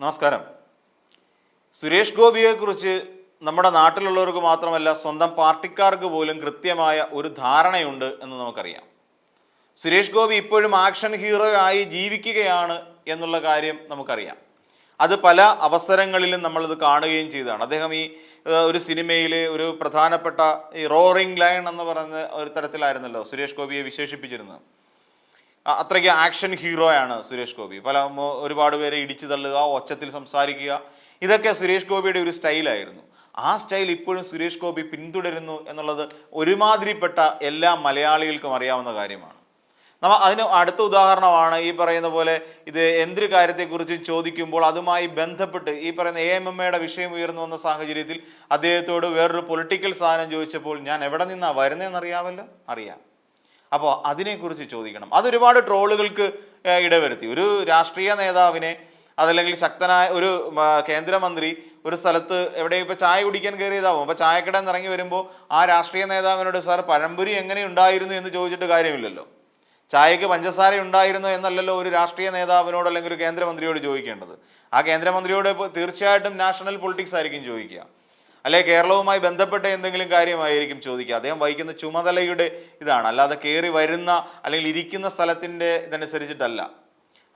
നമസ്കാരം. സുരേഷ് ഗോപിയെക്കുറിച്ച് നമ്മുടെ നാട്ടിലുള്ളവർക്ക് മാത്രമല്ല സ്വന്തം പാർട്ടിക്കാർക്ക് പോലും കൃത്യമായ ഒരു ധാരണയുണ്ട് എന്ന് നമുക്കറിയാം. സുരേഷ് ഗോപി ഇപ്പോഴും ആക്ഷൻ ഹീറോ ആയി ജീവിക്കുകയാണ് എന്നുള്ള കാര്യം നമുക്കറിയാം. അത് പല അവസരങ്ങളിലും നമ്മളത് കാണുകയും ചെയ്തതാണ്. അദ്ദേഹം ഈ ഒരു സിനിമയിൽ ഒരു പ്രധാനപ്പെട്ട ഈ റോറിംഗ് ലൈൻ എന്ന് പറയുന്ന ഒരു തരത്തിലായിരുന്നല്ലോ സുരേഷ് ഗോപിയെ വിശേഷിപ്പിച്ചിരുന്നത്. അത്രയ്ക്ക് ആക്ഷൻ ആണ് സുരേഷ് ഗോപി. പല ഒരുപാട് പേരെ ഇടിച്ചു തള്ളുക ഒച്ചത്തിൽ സംസാരിക്കുക. ഇതൊക്കെ സുരേഷ് ഗോപിയുടെ ഒരു സ്റ്റൈലായിരുന്നു ആ സ്റ്റൈൽ ഇപ്പോഴും സുരേഷ് ഗോപി പിന്തുടരുന്നു എന്നുള്ളത് ഒരുമാതിരിപ്പെട്ട എല്ലാ മലയാളികൾക്കും അറിയാവുന്ന കാര്യമാണ്. നമ്മ അതിന് അടുത്ത ഉദാഹരണമാണ് ഈ പറയുന്ന പോലെ ഇത് എന്തൊരു കാര്യത്തെക്കുറിച്ച് ചോദിക്കുമ്പോൾ അതുമായി ബന്ധപ്പെട്ട് ഈ പറയുന്ന എ എം എം എയുടെ വിഷയം ഉയർന്നു വന്ന സാഹചര്യത്തിൽ അദ്ദേഹത്തോട് വേറൊരു പൊളിറ്റിക്കൽ സാധനം ചോദിച്ചപ്പോൾ ഞാൻ എവിടെ നിന്നാണ് വരുന്നതെന്ന് അറിയാമല്ലോ അറിയാം. അപ്പോൾ അതിനെക്കുറിച്ച് ചോദിക്കണം. അതൊരുപാട് ട്രോളുകൾക്ക് ഇടവരുത്തി. ഒരു രാഷ്ട്രീയ നേതാവിനെ അതല്ലെങ്കിൽ ശക്തനായ ഒരു കേന്ദ്രമന്ത്രി ഒരു സ്ഥലത്ത് എവിടെയും ഇപ്പോൾ ചായ കുടിക്കാൻ കയറിയതാവും. അപ്പോൾ ചായക്കടയിൽ നിന്ന് ഇറങ്ങി വരുമ്പോൾ ആ രാഷ്ട്രീയ നേതാവിനോട് സാർ പഴംപൊരി എങ്ങനെ ഉണ്ടായിരുന്നു? എന്ന് ചോദിച്ചിട്ട് കാര്യമില്ലല്ലോ. ചായക്ക് പഞ്ചസാര ഉണ്ടായിരുന്നു എന്നല്ലല്ലോ ഒരു രാഷ്ട്രീയ നേതാവിനോട് അല്ലെങ്കിൽ ഒരു കേന്ദ്രമന്ത്രിയോട് ചോദിക്കേണ്ടത്. ആ കേന്ദ്രമന്ത്രിയോട് തീർച്ചയായിട്ടും നാഷണൽ പൊളിറ്റിക്സ് ആയിരിക്കും ചോദിക്കുക. അല്ലെ കേരളവുമായി ബന്ധപ്പെട്ട എന്തെങ്കിലും കാര്യമായിരിക്കും ചോദിക്കുക. അദ്ദേഹം വഹിക്കുന്ന ചുമതലയുടെ ഇതാണ്. അല്ലാതെ കയറി വരുന്ന അല്ലെങ്കിൽ ഇരിക്കുന്ന സ്ഥലത്തിന്റെ ഇതനുസരിച്ചിട്ടല്ല.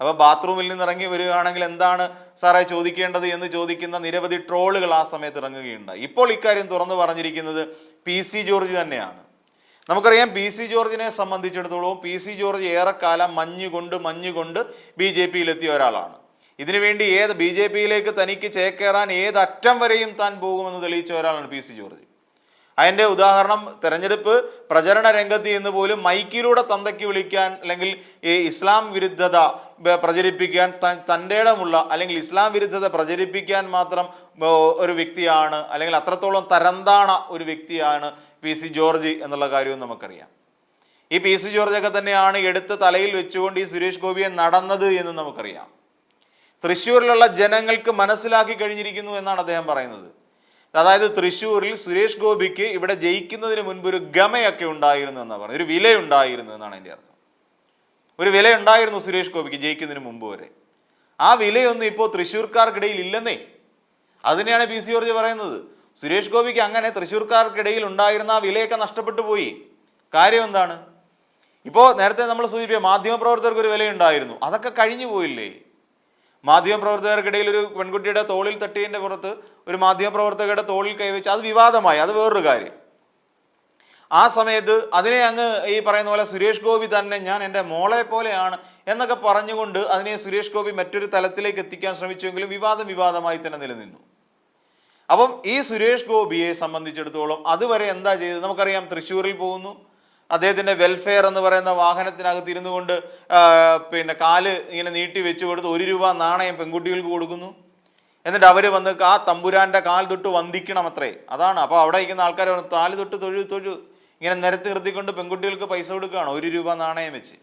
അപ്പോൾ ബാത്റൂമിൽ നിന്ന് ഇറങ്ങി വരികയാണെങ്കിൽ എന്താണ് സാറേ ചോദിക്കേണ്ടത് എന്ന് ചോദിക്കുന്ന നിരവധി ട്രോളുകൾ ആ സമയത്ത് ഇറങ്ങുകയുണ്ട് ഇപ്പോൾ ഇക്കാര്യം തുറന്നു പറഞ്ഞിരിക്കുന്നത് പി സി ജോർജ് തന്നെയാണ്. നമുക്കറിയാം പി സി ജോർജിനെ സംബന്ധിച്ചിടത്തോളം പി സി ജോർജ് ഏറെക്കാലം മഞ്ഞുകൊണ്ട് മഞ്ഞുകൊണ്ട് ബി ജെ പിയിലെത്തിയ ഒരാളാണ്. ഇതിനുവേണ്ടി ഏത് ബി ജെ പിയിലേക്ക് തനിക്ക് ചേക്കേറാൻ ഏത് അറ്റം വരെയും താൻ പോകുമെന്ന് തെളിയിച്ച ഒരാളാണ് പി സി ജോർജ്. അതിന്റെ ഉദാഹരണം തെരഞ്ഞെടുപ്പ് പ്രചരണ രംഗത്ത് നിന്ന് പോലും മൈക്കിലൂടെ തന്തയ്ക്ക് വിളിക്കാൻ അല്ലെങ്കിൽ ഈ ഇസ്ലാം വിരുദ്ധത പ്രചരിപ്പിക്കാൻ തൻ തന്റെ ഇടമുള്ള അല്ലെങ്കിൽ ഇസ്ലാം വിരുദ്ധത പ്രചരിപ്പിക്കാൻ മാത്രം ഒരു വ്യക്തിയാണ് അല്ലെങ്കിൽ അത്രത്തോളം തരംതാണ ഒരു വ്യക്തിയാണ് പി സി ജോർജ് എന്നുള്ള കാര്യവും നമുക്കറിയാം. ഈ പി സി ജോർജൊക്കെ തന്നെയാണ് എടുത്ത് തലയിൽ വെച്ചുകൊണ്ട് ഈ സുരേഷ് ഗോപിയെ നടന്നത് എന്ന് നമുക്കറിയാം. തൃശ്ശൂരിലുള്ള ജനങ്ങൾക്ക് മനസ്സിലാക്കി കഴിഞ്ഞിരിക്കുന്നു എന്നാണ് അദ്ദേഹം പറയുന്നത്. അതായത് തൃശ്ശൂരിൽ സുരേഷ് ഗോപിക്ക് ഇവിടെ ജയിക്കുന്നതിന് മുൻപ് ഒരു ഗമയൊക്കെ ഉണ്ടായിരുന്നു എന്നാണ് പറയുന്നത്. ഒരു വിലയുണ്ടായിരുന്നു എന്നാണ് എന്റെ അർത്ഥം. ഒരു വില ഉണ്ടായിരുന്നു സുരേഷ് ഗോപിക്ക് ജയിക്കുന്നതിന് മുമ്പ് വരെ. ആ വിലയൊന്നും ഇപ്പോൾ തൃശ്ശൂർക്കാർക്കിടയിൽ ഇല്ലെന്നേ. അതിനെയാണ് പി സി ജോർജ് പറയുന്നത്. സുരേഷ് ഗോപിക്ക് അങ്ങനെ തൃശ്ശൂർക്കാർക്കിടയിൽ ഉണ്ടായിരുന്ന ആ വിലയൊക്കെ നഷ്ടപ്പെട്ടു പോയി. കാര്യം എന്താണ്? ഇപ്പോൾ നേരത്തെ നമ്മൾ സൂചിപ്പിച്ച മാധ്യമപ്രവർത്തകർക്ക് ഒരു വിലയുണ്ടായിരുന്നു. അതൊക്കെ കഴിഞ്ഞു പോയില്ലേ? മാധ്യമപ്രവർത്തകർക്കിടയിൽ ഒരു പെൺകുട്ടിയുടെ തോളിൽ തട്ടിയതിന്റെ പുറത്ത് ഒരു മാധ്യമപ്രവർത്തകരുടെ തോളിൽ കൈവച്ച് അത് വിവാദമായി അത് വേറൊരു കാര്യം. ആ സമയത്ത് അതിനെ അങ്ങ് ഈ പറയുന്ന പോലെ സുരേഷ് ഗോപി തന്നെ ഞാൻ എന്റെ മോളെ പോലെയാണ് എന്നൊക്കെ പറഞ്ഞുകൊണ്ട് അതിനെ സുരേഷ് ഗോപി മറ്റൊരു തലത്തിലേക്ക് എത്തിക്കാൻ ശ്രമിച്ചുവെങ്കിലും വിവാദം വിവാദമായി തന്നെ നിലനിന്നു. അപ്പം ഈ സുരേഷ് ഗോപിയെ സംബന്ധിച്ചിടത്തോളം അതുവരെ എന്താ ചെയ്തത്? നമുക്കറിയാം തൃശ്ശൂരിൽ പോകുന്നു. അദ്ദേഹത്തിന്റെ വെൽഫെയർ എന്ന് പറയുന്ന വാഹനത്തിനകത്ത് ഇരുന്നു കൊണ്ട് പിന്നെ കാൽ ഇങ്ങനെ നീട്ടി വെച്ചു കൊടുത്ത് ഒരു രൂപ നാണയം പെൺകുട്ടികൾക്ക് കൊടുക്കുന്നു. എന്നിട്ട് അവർ വന്ന് ആ തമ്പുരാന്റെ കാൽ തൊട്ട് വന്ദിക്കണം അത്രേ. അതാണ്. അപ്പോൾ അവിടെ ഇരിക്കുന്ന ആൾക്കാർ താൽ തൊട്ട് തൊഴു തൊഴു. ഇങ്ങനെ നിരത്തി നിർത്തിക്കൊണ്ട് പെൺകുട്ടികൾക്ക് പൈസ കൊടുക്കുകയാണ് ഒരു രൂപ നാണയം വെച്ച്.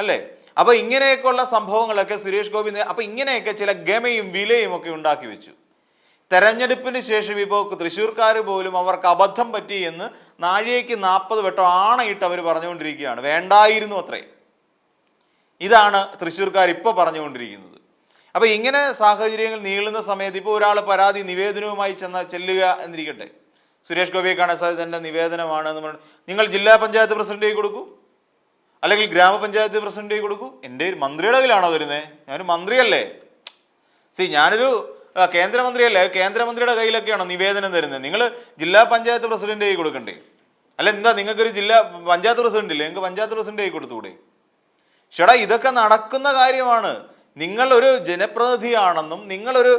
അല്ലേ? അപ്പോൾ ഇങ്ങനെയൊക്കെയുള്ള സംഭവങ്ങളൊക്കെ സുരേഷ് ഗോപി അപ്പോൾ ഇങ്ങനെയൊക്കെ ചില ഗമയും വിലയും ഒക്കെ ഉണ്ടാക്കി വെച്ചു. തെരഞ്ഞെടുപ്പിന് ശേഷം ഇപ്പോൾ തൃശ്ശൂർക്കാർ പോലും അവർക്ക് അബദ്ധം പറ്റി എന്ന് നാഴികയ്ക്ക് നാൽപ്പത് വട്ടം ആണയിട്ട് അവർ പറഞ്ഞുകൊണ്ടിരിക്കുകയാണ്. വേണ്ടായിരുന്നു അത്രേ. ഇതാണ് തൃശ്ശൂർക്കാർ ഇപ്പോൾ പറഞ്ഞുകൊണ്ടിരിക്കുന്നത്. അപ്പോൾ ഇങ്ങനെ സാഹചര്യങ്ങൾ നീളുന്ന സമയത്ത് ഇപ്പോൾ ഒരാൾ പരാതി നിവേദനവുമായി ചെന്ന ചെല്ലുക എന്നിരിക്കട്ടെ. സുരേഷ് ഗോപിയെ കാണാൻ സാധ്യത എന്റെ നിവേദനമാണ് എന്ന് പറഞ്ഞു നിങ്ങൾ ജില്ലാ പഞ്ചായത്ത് പ്രസിഡന്റ് കൈ കൊടുക്കൂ. അല്ലെങ്കിൽ ഗ്രാമപഞ്ചായത്ത് പ്രസിഡന്റ് കൈ കൊടുക്കൂ. എന്റെ ഒരു മന്ത്രിയുടെ കയ്യിലാണോ വരുന്നത് ഞാനൊരു മന്ത്രിയല്ലേ. സി ഞാനൊരു കേന്ദ്രമന്ത്രിയല്ലേ? കേന്ദ്രമന്ത്രിയുടെ കയ്യിലൊക്കെയാണോ നിവേദനം തരുന്നത്? നിങ്ങൾ ജില്ലാ പഞ്ചായത്ത് പ്രസിഡന്റ് കൈ കൊടുക്കണ്ടേ? അല്ല എന്താ നിങ്ങൾക്കൊരു ജില്ലാ പഞ്ചായത്ത് പ്രസിഡന്റ് ഇല്ലേ? നിങ്ങൾക്ക് പഞ്ചായത്ത് പ്രസിഡന്റ് കൈ കൊടുത്തുകൂടെ? ചേടാ ഇതൊക്കെ നടക്കുന്ന കാര്യമാണ്. നിങ്ങൾ ഒരു ജനപ്രതിനിധിയാണെന്നും നിങ്ങളൊരു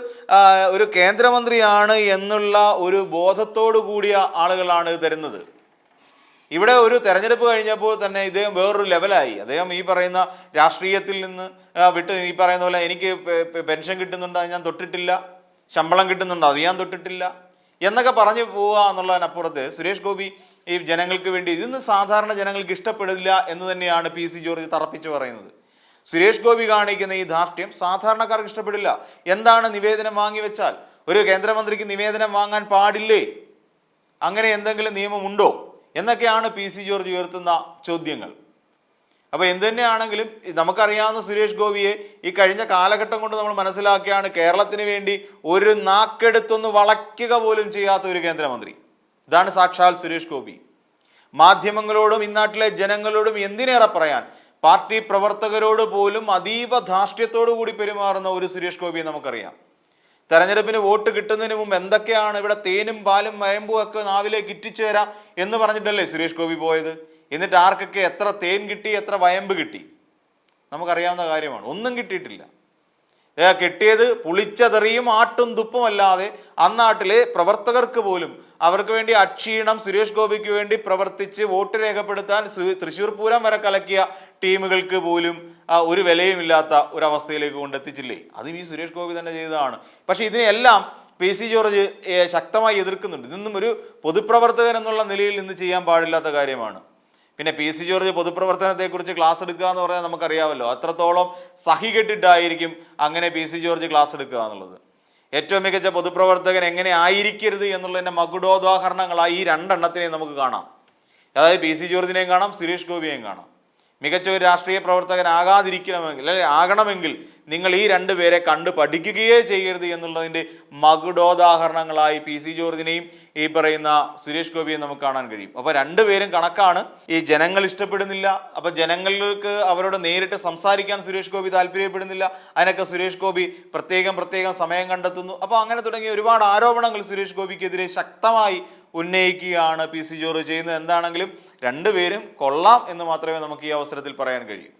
ഒരു കേന്ദ്രമന്ത്രിയാണ് എന്നുള്ള ഒരു ബോധത്തോടു കൂടിയ ആളുകളാണ് തരുന്നത്. ഇവിടെ ഒരു തെരഞ്ഞെടുപ്പ് കഴിഞ്ഞപ്പോൾ തന്നെ ഇദ്ദേഹം വേറൊരു ലെവലായി. അദ്ദേഹം ഈ പറയുന്ന രാഷ്ട്രീയത്തിൽ നിന്ന് വിട്ട് ഈ പറയുന്ന പോലെ എനിക്ക് പെൻഷൻ കിട്ടുന്നുണ്ട് അത് ഞാൻ തൊട്ടിട്ടില്ല. ശമ്പളം കിട്ടുന്നുണ്ട് അത് ഞാൻ തൊട്ടിട്ടില്ല. എന്നൊക്കെ പറഞ്ഞു പോവുക എന്നുള്ളതിനപ്പുറത്ത് സുരേഷ് ഗോപി ഈ ജനങ്ങൾക്ക് വേണ്ടി ഇതൊന്നും സാധാരണ ജനങ്ങൾക്ക് ഇഷ്ടപ്പെടില്ല എന്ന് തന്നെയാണ് പി സി ജോർജ് തറപ്പിച്ച് പറയുന്നത്. സുരേഷ് ഗോപി കാണിക്കുന്ന ഈ ധാർഷ്ട്യം സാധാരണക്കാർക്ക് ഇഷ്ടപ്പെടില്ല. എന്താണ് നിവേദനം വാങ്ങിവെച്ചാൽ ഒരു കേന്ദ്രമന്ത്രിക്ക് നിവേദനം വാങ്ങാൻ പാടില്ലേ? അങ്ങനെ എന്തെങ്കിലും നിയമമുണ്ടോ? എന്നൊക്കെയാണ് പി സി ജോർജ് ഉയർത്തുന്ന ചോദ്യങ്ങൾ. അപ്പോൾ എന്ത് തന്നെയാണെങ്കിലും നമുക്കറിയാവുന്ന സുരേഷ് ഗോപിയെ ഈ കഴിഞ്ഞ കാലഘട്ടം കൊണ്ട് നമ്മൾ മനസ്സിലാക്കിയാണ് കേരളത്തിന് വേണ്ടി ഒരു നാക്കെടുത്തൊന്ന് വളയ്ക്കുക പോലും ചെയ്യാത്ത ഒരു കേന്ദ്രമന്ത്രി. ഇതാണ് സാക്ഷാൽ സുരേഷ് ഗോപി. മാധ്യമങ്ങളോടും ഇന്നാട്ടിലെ ജനങ്ങളോടും എന്തിനേറെ പറയാൻ? പാർട്ടി പ്രവർത്തകരോട് പോലും അതീവ ധാർഷ്ട്യത്തോടു കൂടി പെരുമാറുന്ന ഒരു സുരേഷ് ഗോപിയെ നമുക്കറിയാം. തെരഞ്ഞെടുപ്പിന് വോട്ട് കിട്ടുന്നതിന് മുമ്പ് എന്തൊക്കെയാണ് ഇവിടെ തേനും പാലും വയമ്പും ഒക്കെ നാവിലേക്ക് ഇറ്റിച്ചു തരാം എന്ന് പറഞ്ഞിട്ടല്ലേ സുരേഷ് ഗോപി പോയത്? എന്നിട്ട് ആർക്കൊക്കെ എത്ര തേൻ കിട്ടി എത്ര വയമ്പ് കിട്ടി? നമുക്കറിയാവുന്ന കാര്യമാണ്. ഒന്നും കിട്ടിയിട്ടില്ല. കിട്ടിയത് പുളിച്ചതെറിയും ആട്ടും തുപ്പും അല്ലാതെ അന്നാട്ടിലെ പ്രവർത്തകർക്ക് പോലും അവർക്ക് വേണ്ടി അക്ഷീണം സുരേഷ് ഗോപിക്ക് വേണ്ടി പ്രവർത്തിച്ച് വോട്ട് രേഖപ്പെടുത്താൻ തൃശൂർ പൂരം വരെ കലക്കിയ ടീമുകൾക്ക് പോലും ഒരു വിലയുമില്ലാത്ത ഒരവസ്ഥയിലേക്ക് കൊണ്ടെത്തിച്ചില്ലേ? അതും ഈ സുരേഷ് ഗോപി തന്നെ ചെയ്തതാണ്. പക്ഷേ ഇതിനെല്ലാം പി സി ജോർജ് ശക്തമായി എതിർക്കുന്നുണ്ട്. ഇതൊന്നും ഒരു പൊതുപ്രവർത്തകൻ എന്നുള്ള നിലയിൽ നിന്ന് ചെയ്യാൻ പാടില്ലാത്ത കാര്യമാണ്. പിന്നെ പി സി ജോർജ് പൊതുപ്രവർത്തനത്തെക്കുറിച്ച് ക്ലാസ് എടുക്കുക എന്ന് പറഞ്ഞാൽ നമുക്കറിയാമല്ലോ. അത്രത്തോളം സഹി കെട്ടിട്ടായിരിക്കും അങ്ങനെ പി സി ജോർജ് ക്ലാസ് എടുക്കുക എന്നുള്ളത്. ഏറ്റവും മികച്ച പൊതുപ്രവർത്തകൻ എങ്ങനെ ആയിരിക്കരുത് എന്നുള്ളതിന്റെ മകുടോദാഹരണങ്ങളായി ഈ രണ്ടെണ്ണത്തിനെയും നമുക്ക് കാണാം. അതായത് പി സി ജോർജിനെയും കാണാം സുരേഷ് ഗോപിയെയും കാണാം. മികച്ച ഒരു രാഷ്ട്രീയ പ്രവർത്തകനാകാതിരിക്കണമെങ്കിൽ അല്ലെ ആകണമെങ്കിൽ നിങ്ങൾ ഈ രണ്ട് കണ്ട് പഠിക്കുകയേ ചെയ്യരുത് എന്നുള്ളതിന്റെ മകുടോദാഹരണങ്ങളായി പി സി ജോർജിനെയും ഈ പറയുന്ന സുരേഷ് ഗോപിയെ നമുക്ക് കാണാൻ കഴിയും. അപ്പോൾ രണ്ടുപേരും കണക്കാണ്. ഈ ജനങ്ങൾ ഇഷ്ടപ്പെടുന്നില്ല. അപ്പോൾ ജനങ്ങൾക്ക് അവരോട് നേരിട്ട് സംസാരിക്കാൻ സുരേഷ് ഗോപി താല്പര്യപ്പെടുന്നില്ല. അതിനൊക്കെ സുരേഷ് ഗോപി പ്രത്യേകം പ്രത്യേകം സമയം കണ്ടെത്തുന്നു. അപ്പോൾ അങ്ങനെ തുടങ്ങിയ ഒരുപാട് ആരോപണങ്ങൾ സുരേഷ് ഗോപിക്കെതിരെ ശക്തമായി ഉന്നയിക്കുകയാണ് പി സി ജോർജ് ചെയ്യുന്നത്. എന്താണെങ്കിലും രണ്ടുപേരും കൊള്ളാം എന്ന് മാത്രമേ നമുക്ക് ഈ അവസരത്തിൽ പറയാൻ കഴിയൂ.